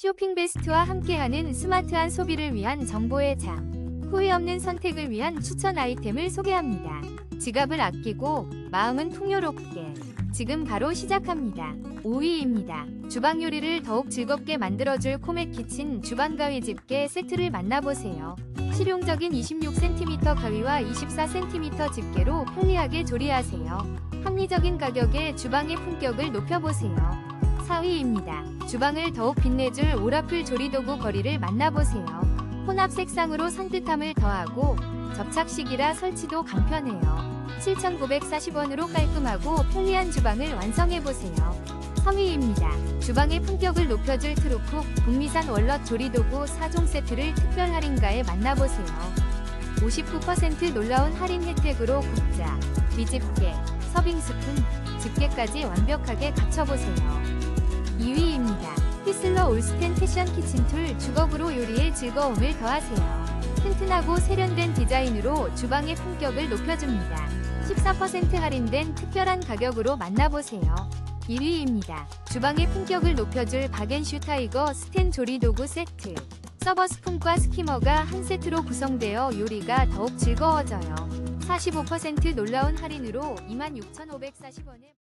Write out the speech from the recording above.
쇼핑 베스트와 함께하는 스마트한 소비를 위한 정보의 장. 후회 없는 선택을 위한 추천 아이템을 소개합니다. 지갑을 아끼고 마음은 풍요롭게. 지금 바로 시작합니다. 5위입니다. 주방 요리를 더욱 즐겁게 만들어줄 코메 키친 주방 가위 집게 세트를 만나보세요. 실용적인 26cm 가위와 24cm 집게로 편리하게 조리하세요. 합리적인 가격에 주방의 품격을 높여보세요. 4위입니다. 주방을 더욱 빛내줄 오라풀 조리도구 거리를 만나보세요. 혼합 색상으로 산뜻함을 더하고 접착식이라 설치도 간편해요. 7,940원으로 깔끔하고 편리한 주방을 완성해보세요. 3위입니다. 주방의 품격을 높여줄 트루쿡 북미산 월넛 조리도구 4종 세트를 특별 할인가에 만나보세요. 59% 놀라운 할인 혜택으로 국자, 뒤집개, 서빙 스푼, 집게까지 완벽하게 갖춰보세요. 2위입니다. 휘슬러 올스텐 패션 키친툴 주걱으로 요리의 즐거움을 더하세요. 튼튼하고 세련된 디자인으로 주방의 품격을 높여줍니다. 14% 할인된 특별한 가격으로 만나보세요. 1위입니다. 주방의 품격을 높여줄 박앤슈 타이거 스텐 조리 도구 세트. 서버 스푼과 스키머가 한 세트로 구성되어 요리가 더욱 즐거워져요. 45% 놀라운 할인으로 26,540원에